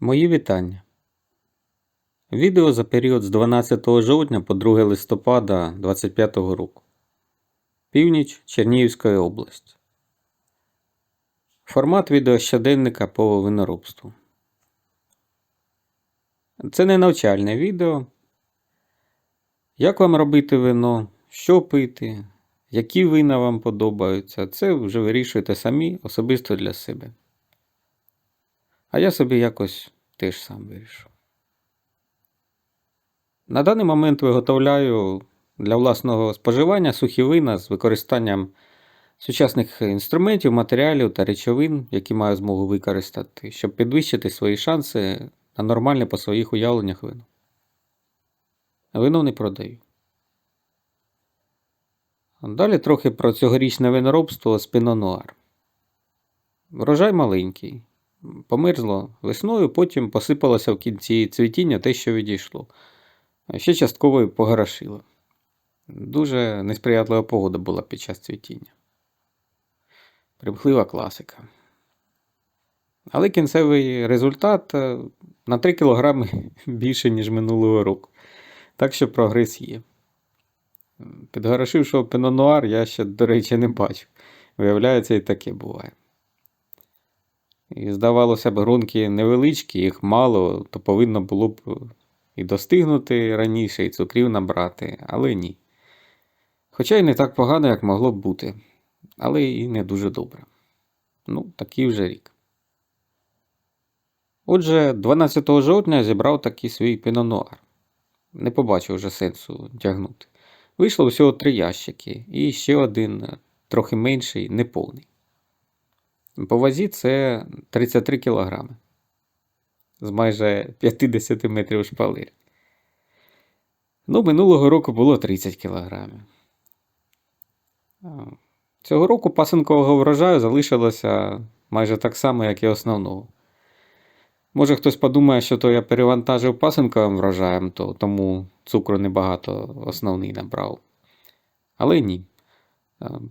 Мої вітання. Відео за період з 12 жовтня по 2 листопада 2025 року. Північ Чернігівської області. Формат відео щоденника по виноробству. Це не навчальне відео. Як вам робити вино, що пити, які вина вам подобаються, це вже вирішуєте самі особисто для себе. А я собі якось теж сам вирішив. На даний момент виготовляю для власного споживання сухі вина з використанням сучасних інструментів, матеріалів та речовин, які маю змогу використати, щоб підвищити свої шанси на нормальне по своїх уявленнях вино. Вино не продаю. Далі трохи про цьогорічне виноробство з пінонуар. Врожай маленький. Померзло весною, потім посипалося в кінці цвітіння те, що відійшло. Ще частково погорошило. Дуже несприятлива погода була під час цвітіння. Примхлива класика. Але кінцевий результат е, на 3 кг більше, ніж минулого року. Так що прогрес є. Підгорошившого пенонуар я ще, до речі, не бачив. Виявляється, і таке буває. І здавалося б, грунки невеличкі, їх мало, то повинно було б і достигнути раніше, і цукрів набрати, але ні. Хоча й не так погано, як могло б бути, але і не дуже добре. Ну, такий вже рік. Отже, 12 жовтня зібрав такий свій пінонуар. Не побачив вже сенсу тягнути. Вийшло всього три ящики, і ще один, трохи менший, неповний. По вазі це 33 кг з майже 50 метрів шпалир. Ну, минулого року було 30 кг. Цього року пасинкового врожаю залишилося майже так само, як і основного. Може, хтось подумає, що то я перевантажив пасинковим врожаєм, то тому цукру небагато основний набрав. Але ні.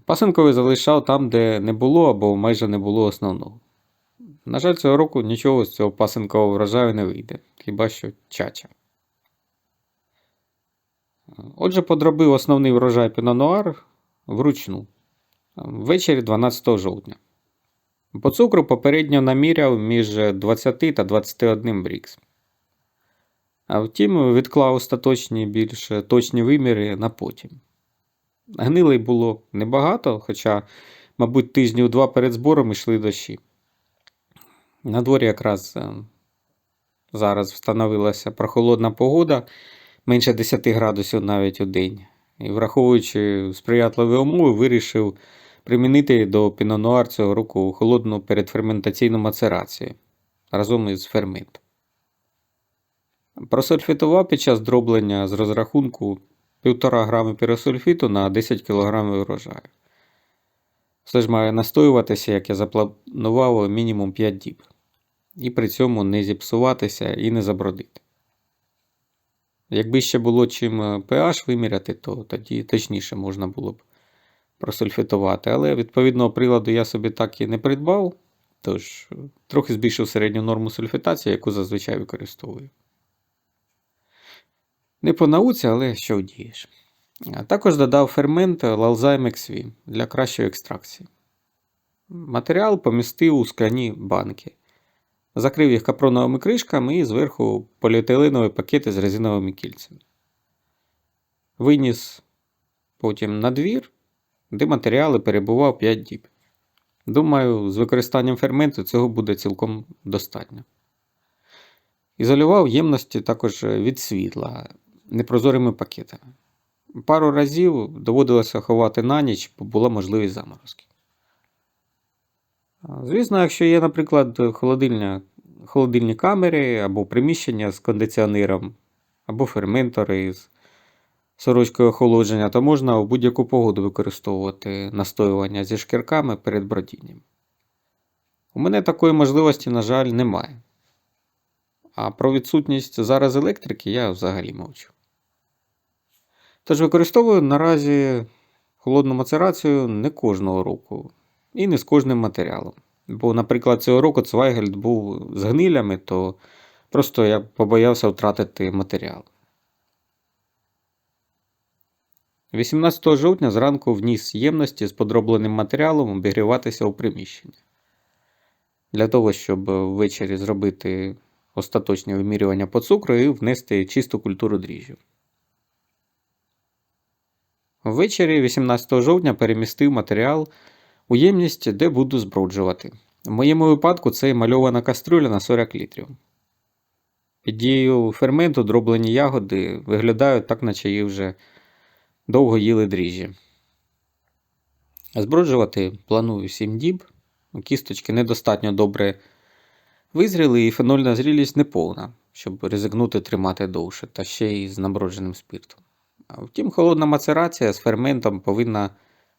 Пасинковий залишав там, де не було або майже не було основного. На жаль, цього року нічого з цього пасинкового врожаю не вийде, хіба що чача. Отже, подробив основний врожай пінонуар вручну ввечері 12 жовтня. По цукру попередньо наміряв між 20 та 21 брікс. А втім, відклав остаточні більш точні виміри на потім. Гнилий було небагато, хоча, мабуть, тижнів два перед збором йшли дощі. На дворі якраз е, зараз встановилася прохолодна погода, менше 10 градусів навіть у день. І враховуючи сприятливі умови, вирішив примінити до пінонуар цього року холодну передферментаційну мацерацію разом із ферментом. Просульфітував під час дроблення з розрахунку 1,5 грами піросульфіту на 10 кг врожаю. Все ж має настоюватися, як я запланував, мінімум 5 діб. І при цьому не зіпсуватися і не забродити. Якби ще було чим pH виміряти, то тоді точніше можна було б просульфітувати. Але відповідного приладу я собі так і не придбав, тож трохи збільшив середню норму сульфітації, яку зазвичай використовую. Не по науці, але що вдієш. Також додав фермент Lalzyme XV для кращої екстракції. Матеріал помістив у скляні банки. Закрив їх капроновими кришками і зверху поліетиленові пакети з резиновими кільцями. Виніс потім на двір, де матеріали перебував 5 діб. Думаю, з використанням ферменту цього буде цілком достатньо. Ізолював ємності також від світла непрозорими пакетами. Пару разів доводилося ховати на ніч, бо була можливість заморозки. Звісно, якщо є, наприклад, холодильня, холодильні камери або приміщення з кондиціонером, або ферментори з сорочкою охолодження, то можна у будь-яку погоду використовувати настоювання зі шкірками перед бродінням. У мене такої можливості, на жаль, немає. А про відсутність зараз електрики я взагалі мовчу. Тож використовую наразі холодну мацерацію не кожного року і не з кожним матеріалом. Бо, наприклад, цього року Цвайгельд був з гнилями, то просто я побоявся втратити матеріал. 18 жовтня зранку вніс ємності з подробленим матеріалом обігріватися у приміщення. Для того, щоб ввечері зробити остаточне вимірювання по цукру і внести чисту культуру дріжджів. Ввечері 18 жовтня перемістив матеріал у ємність, де буду зброджувати. В моєму випадку це мальована каструля на 40 літрів. Під дією ферменту дроблені ягоди виглядають так, наче їх вже довго їли дріжджі. Зброджувати планую 7 діб. Кісточки недостатньо добре визріли, і фенольна зрілість неповна, щоб ризикнути тримати довше, та ще й з набродженим спиртом. Втім, холодна мацерація з ферментом повинна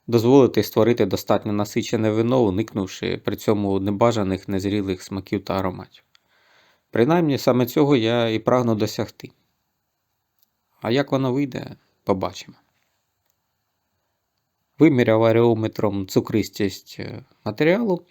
дозволити створити достатньо насичене вино, уникнувши при цьому небажаних незрілих смаків та ароматів. Принаймні саме цього я і прагну досягти. А як воно вийде, побачимо. Виміряв аріометром цукристість е, матеріалу.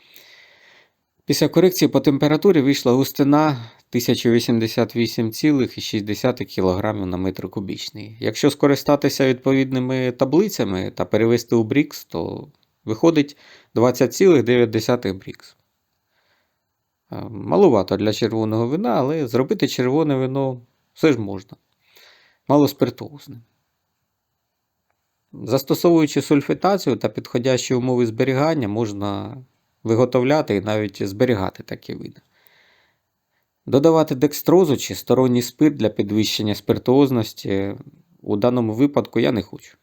Після корекції по температурі вийшла густина 1088,6 кг на метр кубічний. Якщо скористатися відповідними таблицями та перевести у брікс, то виходить 20,9 брікс. Е, Малувато для червоного вина, але зробити червоне вино все ж можна. Мало спиртуозне. Застосовуючи сульфітацію та підходящі умови зберігання, можна виготовляти і навіть зберігати такі види. Додавати декстрозу чи сторонній спирт для підвищення спиртуозності у даному випадку я не хочу.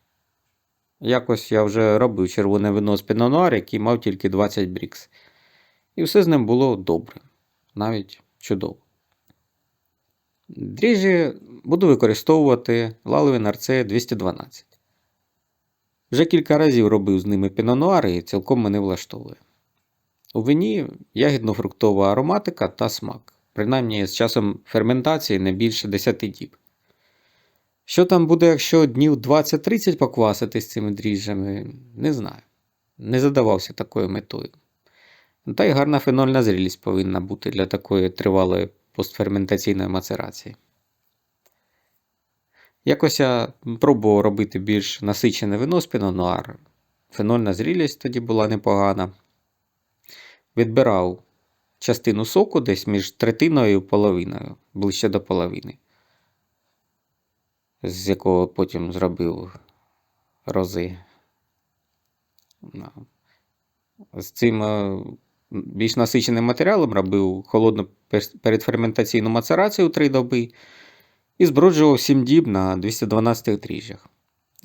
Якось я вже робив червоне вино з пінонуар, який мав тільки 20 брікс. І все з ним було добре, навіть чудово. Дріжджі буду використовувати лаловий нарце 212. Вже кілька разів робив з ними пінонуари і цілком мене влаштовує. У вині ягідно-фруктова ароматика та смак, принаймні з часом ферментації не більше 10 діб. Що там буде, якщо днів 20-30 поквасити з цими дріжджами, не знаю. Не задавався такою метою. Та й гарна фенольна зрілість повинна бути для такої тривалої постферментаційної мацерації. Якось я пробував робити більш насичене вино з пінонуар. Фенольна зрілість тоді була непогана. Відбирав частину соку десь між третиною і половиною, ближче до половини, з якого потім зробив рози. З цим е, більш насиченим матеріалом робив холодну передферментаційну мацерацію 3 доби і зброджував 7 діб на 212 дріжджах.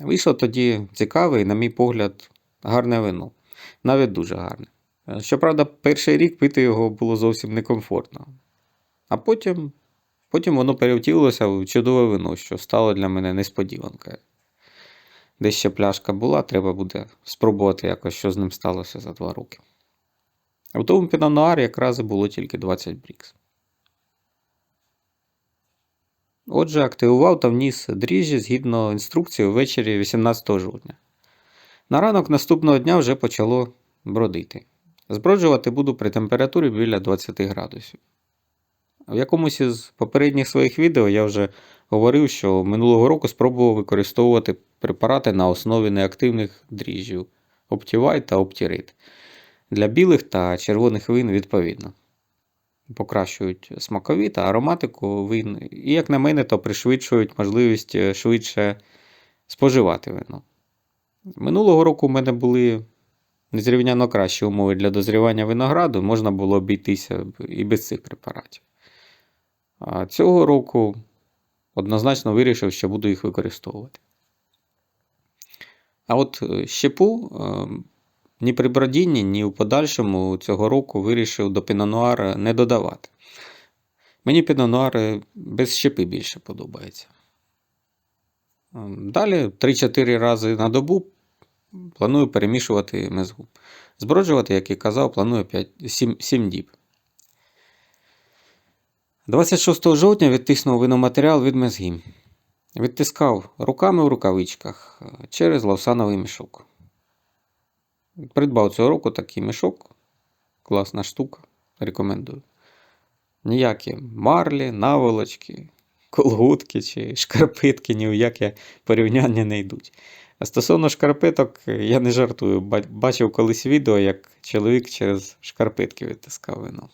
Вийшло тоді цікаве і, на мій погляд, гарне вино. Навіть дуже гарне. Е, Щоправда, перший рік пити його було зовсім некомфортно. А потім, потім воно перевтілилося в чудове вино, що стало для мене несподіванкою. Де ще пляшка була, треба буде спробувати якось, що з ним сталося за два роки. А в тому пінонуарі якраз було тільки 20 брікс. Отже, активував та вніс дріжджі згідно інструкції ввечері 18 жовтня. На ранок наступного дня вже почало бродити. Зброджувати буду при температурі біля 20 градусів. В якомусь із попередніх своїх відео я вже говорив, що минулого року спробував використовувати препарати на основі неактивних дріжджів Optivite та Optirit для білих та червоних вин відповідно. Покращують смакові та ароматику вин, і, як на мене, то пришвидшують можливість е, швидше споживати вино. Минулого року у мене були незрівняно кращі умови для дозрівання винограду, можна було обійтися і без цих препаратів. А цього року однозначно вирішив, що буду їх використовувати. А от е, щепу е, ні при бродінні, ні у подальшому цього року вирішив до пінонуара не додавати. Мені пінонуар без щепи більше подобається. Ем, Далі 3-4 рази на добу планую перемішувати мезгу. Зброджувати, як і казав, планую 5, 7, 7 діб. 26 жовтня відтиснув виноматеріал від мезги. Відтискав руками в рукавичках е, через лавсановий мішок. Придбав цього року такий мішок Класна штука. Рекомендую. Ніякі марлі, наволочки, колготки чи шкарпетки ні в яке порівняння не йдуть. Стосовно шкарпеток, я не жартую. Ба- Бачив колись відео, як чоловік через шкарпетки відтискав вино.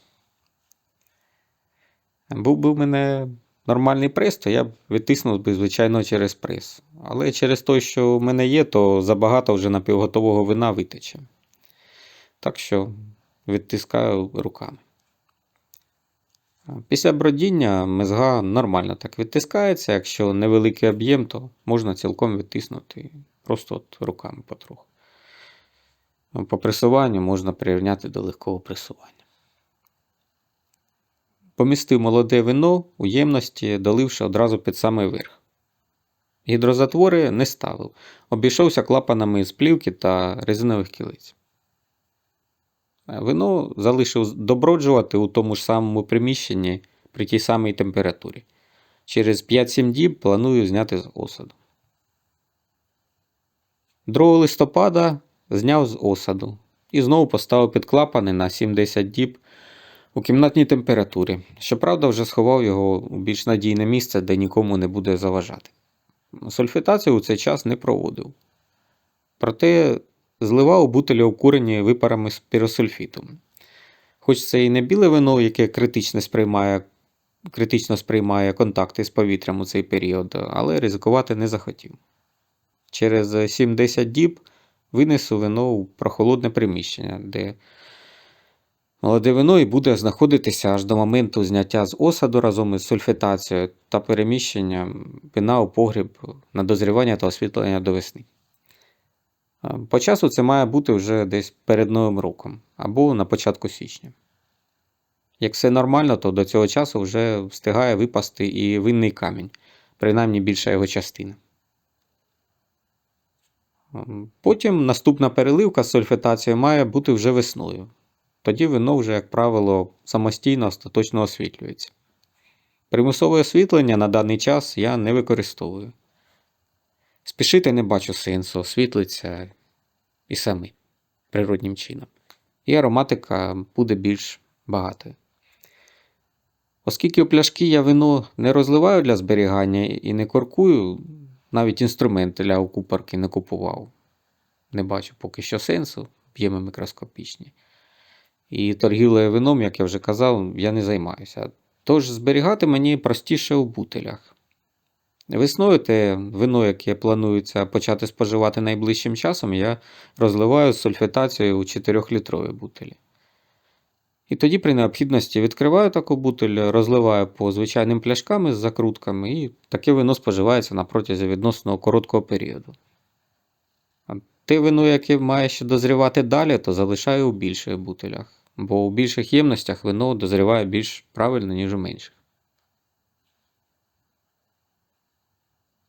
Був би в мене нормальний прес, то я б відтиснув би, звичайно, через прес. Але через те, що в мене є, то забагато вже напівготового вина витече. Так що відтискаю руками. Після бродіння мезга нормально так відтискається. Якщо невеликий об'єм, то можна цілком відтиснути просто от руками потроху. Ну, По пресуванню можна прирівняти до легкого пресування. Помістив молоде вино у ємності, доливши одразу під самий верх. Гідрозатвори не ставив, обійшовся клапанами з плівки та резинових кілиць. Е, Вино залишив доброджувати у тому ж самому приміщенні при тій самій температурі. Через 5-7 діб планую зняти з осаду. 2 листопада зняв з осаду і знову поставив під клапани на 7-10 діб у кімнатній температурі. Щоправда, вже сховав його у більш надійне місце, де нікому не буде заважати. Сульфітацію у цей час не проводив. Проте зливав у бутилі окурені випарами з піросульфітом. Хоч це і не біле вино, яке критично сприймає, критично сприймає контакти з повітрям у цей період, але ризикувати не захотів. Через 7-10 діб винесу вино у прохолодне приміщення, де молоде вино і буде знаходитися аж до моменту зняття з осаду разом із сульфітацією та переміщенням вина у погріб на дозрівання та освітлення до весни. Е, По часу це має бути вже десь перед Новим роком або на початку січня. Як все нормально, то до цього часу вже встигає випасти і винний камінь, принаймні більша його частина. Потім наступна переливка з сульфітацією має бути вже весною. Тоді вино вже, як правило, самостійно остаточно освітлюється. Примусове освітлення на даний час я не використовую. Спішити не бачу сенсу, освітлиться і самим природнім чином. І ароматика буде більш багатою. Оскільки у пляшки я вино не розливаю для зберігання і не коркую, навіть інструменти для окупарки не купував. Не бачу поки що сенсу, об'єми мікроскопічні. І торгівлею вином, як я вже казав, я не займаюся. Тож зберігати мені простіше у бутилях. Весною те вино, яке планується почати споживати найближчим часом, я розливаю з сульфітацією у 4-літрові бутилі. І тоді при необхідності відкриваю таку бутиль, розливаю по звичайним пляшкам із закрутками, і таке вино споживається на протязі відносно короткого періоду. А те вино, яке має ще дозрівати далі, то залишаю у більших бутилях, бо у більших ємностях вино дозріває більш правильно, ніж у менших.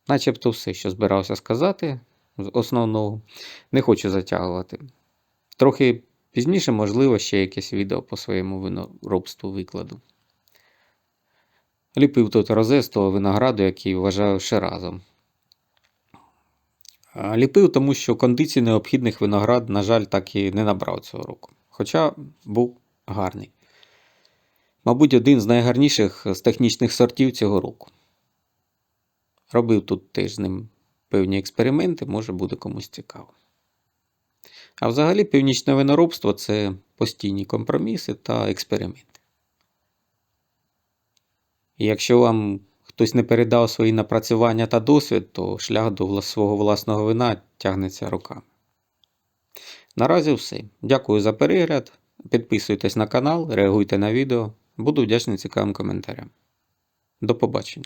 Начебто все, що збирався сказати з основного. Не хочу затягувати. Трохи пізніше, можливо, ще якесь відео по своєму виноробству викладу. Ліпив тут розе з того винограду, який вважаю ширазом. А Ліпив, тому що кондицій необхідних виноград, на жаль, так і не набрав цього року. Хоча був гарний. Мабуть, один з найгарніших з технічних сортів цього року. Робив тут теж з ним певні експерименти, може буде комусь цікаво. А взагалі північне виноробство це постійні компроміси та експерименти. Якщо вам хтось не передав свої напрацювання та досвід, то шлях до свого власного вина тягнеться руками. Наразі все. Дякую за перегляд. Підписуйтесь на канал, реагуйте на відео. Буду вдячний цікавим коментарям. До побачення.